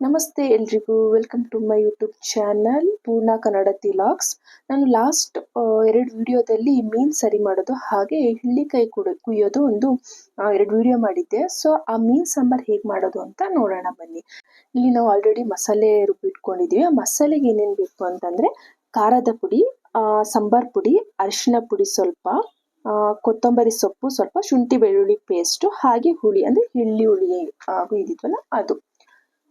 ನಮಸ್ತೆ ಎಲ್ರಿಗೂ. Welcome to my YouTube channel Poorna Kannada ತಿಲಾಕ್ಸ್ ನಾನು ಲಾಸ್ಟ್ ಎರಡು ವಿಡಿಯೋದಲ್ಲಿ ಮೀನ್ ಸರಿ ಮಾಡೋದು ಹಾಗೆ ಹಿಳ್ಳಿಕಾಯಿ ಕುಡ ಕುಯ್ಯೋದು ಒಂದು ಎರಡು ವಿಡಿಯೋ ಮಾಡಿದ್ದೆ. ಸೊ ಆ ಮೀನ್ ಸಾಂಬಾರ್ ಹೇಗೆ ಮಾಡೋದು ಅಂತ ನೋಡೋಣ ಬನ್ನಿ. ಇಲ್ಲಿ ನಾವು ಆಲ್ರೆಡಿ ಮಸಾಲೆ ರುಬ್ಬಿಟ್ಕೊಂಡಿದ್ದೀವಿ ಆ ಮಸಾಲೆಗೆ ಏನೇನು ಬೇಕು ಅಂತಂದ್ರೆ ಖಾರದ ಪುಡಿ ಸಾಂಬಾರ್ ಪುಡಿ ಅರಿಶಿನ ಪುಡಿ ಸ್ವಲ್ಪ ಕೊತ್ತಂಬರಿ ಸೊಪ್ಪು ಸ್ವಲ್ಪ ಶುಂಠಿ ಬೆಳ್ಳುಳ್ಳಿ ಪೇಸ್ಟು ಹಾಗೆ ಹುಳಿ ಅಂದ್ರೆ ಹಿಳ್ಳಿ ಹುಳಿ ಆ, ಹುಯ್ದಿದ್ವಲ್ಲ ಅದು.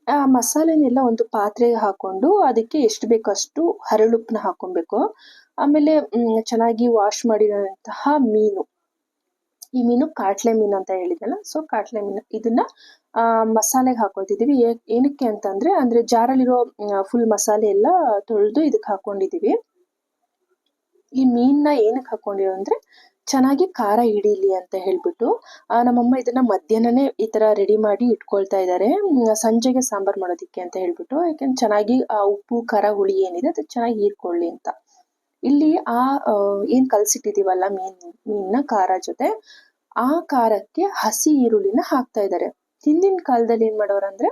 ಆ ಮಸಾಲೆನೆಲ್ಲ ಒಂದು ಪಾತ್ರೆಗೆ ಹಾಕೊಂಡು ಅದಕ್ಕೆ ಎಷ್ಟು ಬೇಕೋ ಅಷ್ಟು ಹರಳುಪ್ಪನ್ನ ಹಾಕೊಬೇಕು ಆಮೇಲೆ ಚೆನ್ನಾಗಿ ವಾಶ್ ಮಾಡಿರೋಂತಹ ಮೀನು. ಈ ಮೀನು ಕಾಟ್ಲೆ ಮೀನು ಅಂತ ಹೇಳಿದಲ್ಲ ಸೊ ಕಾಟ್ಲೆ ಮೀನು. ಇದನ್ನ ಆ, ಮಸಾಲೆಗೆ ಹಾಕೊಳ್ತಿದ್ದೀವಿ. ಏನಕ್ಕೆ ಅಂತಂದ್ರೆ ಅಂದ್ರೆ ಜಾರಲ್ಲಿರೋ ಫುಲ್ ಮಸಾಲೆ ಎಲ್ಲ ತೊಳೆದು ಇದಕ್ಕೆ ಹಾಕೊಂಡಿದೀವಿ ಈ ಮೀನ್ನ ಏನಕ್ಕೆ ಹಾಕೊಂಡಿರೋ ಅಂದ್ರೆ ಚೆನ್ನಾಗಿ ಖಾರ ಹಿಡೀಲಿ ಅಂತ ಹೇಳ್ಬಿಟ್ಟು ನಮ್ಮಮ್ಮ ಇದನ್ನ ಮಧ್ಯಾಹ್ನನೇ ಈ ತರ ರೆಡಿ ಮಾಡಿ ಇಟ್ಕೊಳ್ತಾ ಇದ್ದಾರೆ ಸಂಜೆಗೆ ಸಾಂಬಾರ್ ಮಾಡೋದಿಕ್ಕೆ ಅಂತ ಹೇಳ್ಬಿಟ್ಟು, ಯಾಕಂದ್ರೆ ಚೆನ್ನಾಗಿ, ಆ, ಉಪ್ಪು, ಖಾರ, ಹುಳಿ ಏನಿದೆ ಅದು ಚೆನ್ನಾಗಿ ಹೀರ್ಕೊಳ್ಳಿ ಅಂತ. ಇಲ್ಲಿ ಆ ಏನು ಕಲ್ಸಿಟ್ಟಿದೀವಲ್ಲ ಮೀನ್ ಮೀನ್ನ ಖಾರ ಜೊತೆ, ಆ ಖಾರಕ್ಕೆ ಹಸಿ ಈರುಳ್ಳಿನ ಹಾಕ್ತಾ ಇದ್ದಾರೆ ಹಿಂದಿನ ಕಾಲದಲ್ಲಿ ಏನ್ ಮಾಡೋರಂದ್ರೆ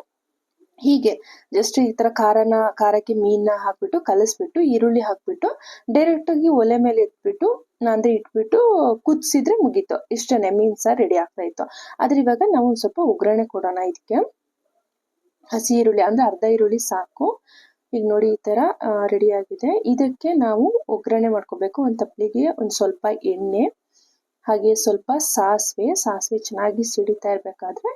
ಹೀಗೆ ಜಸ್ಟ್ ಈ ತರ ಖಾರನ, ಖಾರಕ್ಕೆ ಮೀನ್ನ ಹಾಕ್ಬಿಟ್ಟು ಕಲಸ್ಬಿಟ್ಟು, ಈರುಳ್ಳಿ ಹಾಕ್ಬಿಟ್ಟು ಡೈರೆಕ್ಟ್ ಆಗಿ ಒಲೆ ಮೇಲೆ ಇಟ್ಬಿಟ್ಟು ಅಂದ್ರೆ ಇಟ್ಬಿಟ್ಟು ಕುದಿಸಿದ್ರೆ ಮುಗೀತು. ಇಷ್ಟನೇ ಮೀನ್ ಸಾರ್ ರೆಡಿ ಆಗ್ತಾ ಇತ್ತು. ಆದ್ರೆ ಇವಾಗ ನಾವು ಸ್ವಲ್ಪ ಒಗ್ಗರಣೆ ಕೊಡೋಣ ಇದಕ್ಕೆ ಹಸಿ ಈರುಳ್ಳಿ, ಅಂದ್ರೆ ಅರ್ಧ ಈರುಳ್ಳಿ ಸಾಕು. ಈಗ ನೋಡಿ ಈ ತರ ರೆಡಿ ಆಗಿದೆ. ಇದಕ್ಕೆ ನಾವು ಒಗ್ಗರಣೆ ಮಾಡ್ಕೋಬೇಕು. ಒಂದ್ ತಪ್ಪಲಿಗೆ ಒಂದ್ ಸ್ವಲ್ಪ ಎಣ್ಣೆ. ಹಾಗೆ ಸ್ವಲ್ಪ ಸಾಸಿವೆ ಸಾಸಿವೆ ಚೆನ್ನಾಗಿ ಸಿಡಿತಾ ಇರಬೇಕಾದ್ರೆ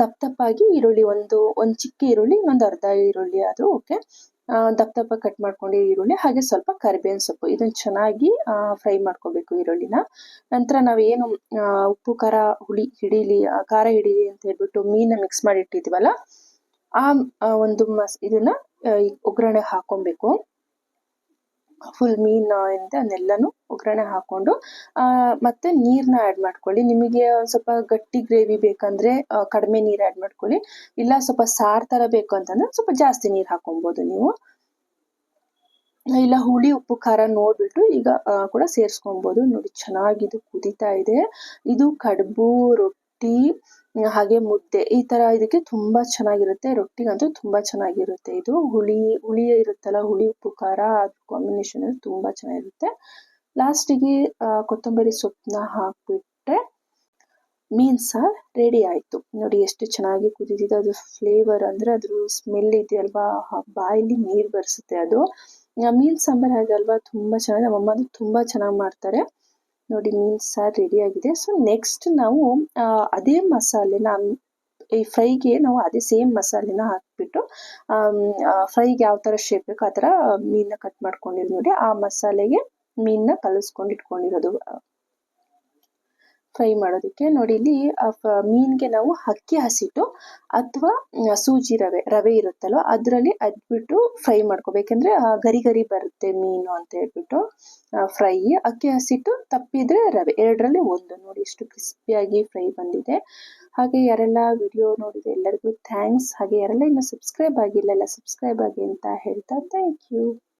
ದಪ್ಪ ದಪ್ಪಾಗಿ ಈರುಳ್ಳಿ ಒಂದು ಒಂದು ಚಿಕ್ಕ ಈರುಳ್ಳಿ, ಇನ್ನೊಂದು ಅರ್ಧ ಈರುಳ್ಳಿ ಆದ್ರೂ ಓಕೆ. ದಪ್ಪ ದಪ್ಪ ಕಟ್ ಮಾಡ್ಕೊಂಡು ಈರುಳ್ಳಿ, ಹಾಗೆ ಸ್ವಲ್ಪ ಕರಿಬೇವಿನ ಸೊಪ್ಪು, ಇದನ್ನು ಚೆನ್ನಾಗಿ ಫ್ರೈ ಮಾಡ್ಕೋಬೇಕು ಈರುಳ್ಳಿನ. ನಂತರ ನಾವೇನು ಉಪ್ಪು, ಖಾರ, ಹುಳಿ, ಹಿಡೀಲಿ ಖಾರ, ಹಿಡೀಲಿ ಅಂತ ಹೇಳ್ಬಿಟ್ಟು ಮೀನ ಮಿಕ್ಸ್ ಮಾಡಿ ಇಟ್ಟಿದ್ವಲ್ಲ ಆ, ಒಂದು ಮಸ್, ಇದನ್ನ ಒಗ್ಗರಣೆ ಹಾಕೊಬೇಕು ಫುಲ್ ಮೀನ್ ಏನಿದೆ ಅದನ್ನೆಲ್ಲನೂ ಒಗ್ಗರಣೆ ಹಾಕೊಂಡು ಆ, ಮತ್ತೆ ನೀರ್ನ ಆಡ್ ಮಾಡ್ಕೊಳ್ಳಿ. ನಿಮಗೆ ಸ್ವಲ್ಪ ಗಟ್ಟಿ ಗ್ರೇವಿ ಬೇಕಂದ್ರೆ ಕಡಿಮೆ ನೀರ್ ಆಡ್ ಮಾಡ್ಕೊಳ್ಳಿ. ಇಲ್ಲ ಸ್ವಲ್ಪ ಸಾರ್ ತರ ಬೇಕು ಅಂತಂದ್ರೆ ಸ್ವಲ್ಪ ಜಾಸ್ತಿ ನೀರ್ ಹಾಕೊಬೋದು ನೀವು. ಇಲ್ಲ ಹುಳಿ ಉಪ್ಪು ಖಾರ ನೋಡ್ಬಿಟ್ಟು ಈಗ ಕೂಡ ಸೇರ್ಸ್ಕೊಬಹುದು ನೋಡಿ ಚೆನ್ನಾಗಿ ಇದು ಕುದೀತಾ ಇದೆ. ಇದು ಕಡುಬು ರೊಟ್ಟಿ ಹಾಗೆ ಮುದ್ದೆ ಈ ತರ ಇದಕ್ಕೆ ತುಂಬಾ ಚೆನ್ನಾಗಿರುತ್ತೆ. ರೊಟ್ಟಿಗಂತೂ ತುಂಬಾ ಚೆನ್ನಾಗಿರುತ್ತೆ. ಇದು ಹುಳಿ ಹುಳಿ ಇರುತ್ತಲ್ಲ, ಹುಳಿ ಉಪ್ಪು, ಖಾರ ಕಾಂಬಿನೇಷನ್ ತುಂಬಾ ಚೆನ್ನಾಗಿರುತ್ತೆ. ಲಾಸ್ಟಿಗೆ ಕೊತ್ತಂಬರಿ ಸೊಪ್ಪನ್ನ ಹಾಕ್ಬಿಟ್ರೆ ಮೀನ್ ಸಾರ್ ರೆಡಿ ಆಯ್ತು. ನೋಡಿ ಎಷ್ಟು ಚೆನ್ನಾಗಿ ಕುದಿದಿದೆ. ಅದು ಫ್ಲೇವರ್ ಅಂದ್ರೆ ಅದ್ರ ಸ್ಮೆಲ್ ಇದೆಯಲ್ವಾ? ಅಲ್ವಾ ಬಾಯಲ್ಲಿ ನೀರ್ ಬರ್ಸುತ್ತೆ ಅದು. ಮೀನ್ ಸಾಂಬಾರ್ ಅಲ್ವಾ? ತುಂಬಾ ಚೆನ್ನಾಗಿ ನಮ್ಮಮ್ಮ ಅದು ತುಂಬಾ ಚೆನ್ನಾಗಿ ಮಾಡ್ತಾರೆ. ನೋಡಿ ಮೀನ್ ಸಾರ್ ರೆಡಿ ಆಗಿದೆ. ಸೊ ನೆಕ್ಸ್ಟ್ ನಾವು ಅದೇ ಮಸಾಲೆನ ಈ ಫ್ರೈಗೆ ನಾವು ಅದೇ ಸೇಮ್ ಮಸಾಲೆನ ಹಾಕ್ಬಿಟ್ಟು ಫ್ರೈಗೆ ಯಾವ ತರ ಶೇಪ್ ಬೇಕು ಆ ತರ ಮೀನನ್ನ ಕಟ್ ಮಾಡ್ಕೊಂಡಿರೋದು ನೋಡಿ. ಆ ಮಸಾಲೆಗೆ ಮೀನನ್ನ ಕಲಿಸ್ಕೊಂಡು ಇಟ್ಕೊಂಡಿರೋದು ಫ್ರೈ ಮಾಡೋದಕ್ಕೆ ನೋಡಿ ಇಲ್ಲಿ ಮೀನ್ಗೆ ನಾವು ಅಕ್ಕಿ ಹಸಿಟ್ಟು ಅಥವಾ ಸೂಜಿ ರವೆ ರವೆ ಇರುತ್ತಲ್ವ, ಅದರಲ್ಲಿ ಅದ್ಬಿಟ್ಟು ಫ್ರೈ ಮಾಡ್ಕೋಬೇಕಂದ್ರೆ ಗರಿ ಗರಿ ಬರುತ್ತೆ ಮೀನು ಅಂತ ಹೇಳ್ಬಿಟ್ಟು ಫ್ರೈ ಅಕ್ಕಿ ಹಸಿಟ್ಟು, ತಪ್ಪಿದ್ರೆ ರವೆ, ಎರಡರಲ್ಲಿ ಒಂದು. ನೋಡಿ ಎಷ್ಟು ಕ್ರಿಸ್ಪಿಯಾಗಿ ಫ್ರೈ ಬಂದಿದೆ. ಹಾಗೆ ಯಾರೆಲ್ಲ ವಿಡಿಯೋ ನೋಡಿದೆ ಎಲ್ಲರಿಗೂ ಥ್ಯಾಂಕ್ಸ್ ಹಾಗೆ ಯಾರೆಲ್ಲ ಇನ್ನು ಸಬ್ಸ್ಕ್ರೈಬ್ ಆಗಿಲ್ಲ ಸಬ್ಸ್ಕ್ರೈಬ್ ಆಗಿ ಅಂತ ಹೇಳ್ತಾ ಥ್ಯಾಂಕ್ ಯು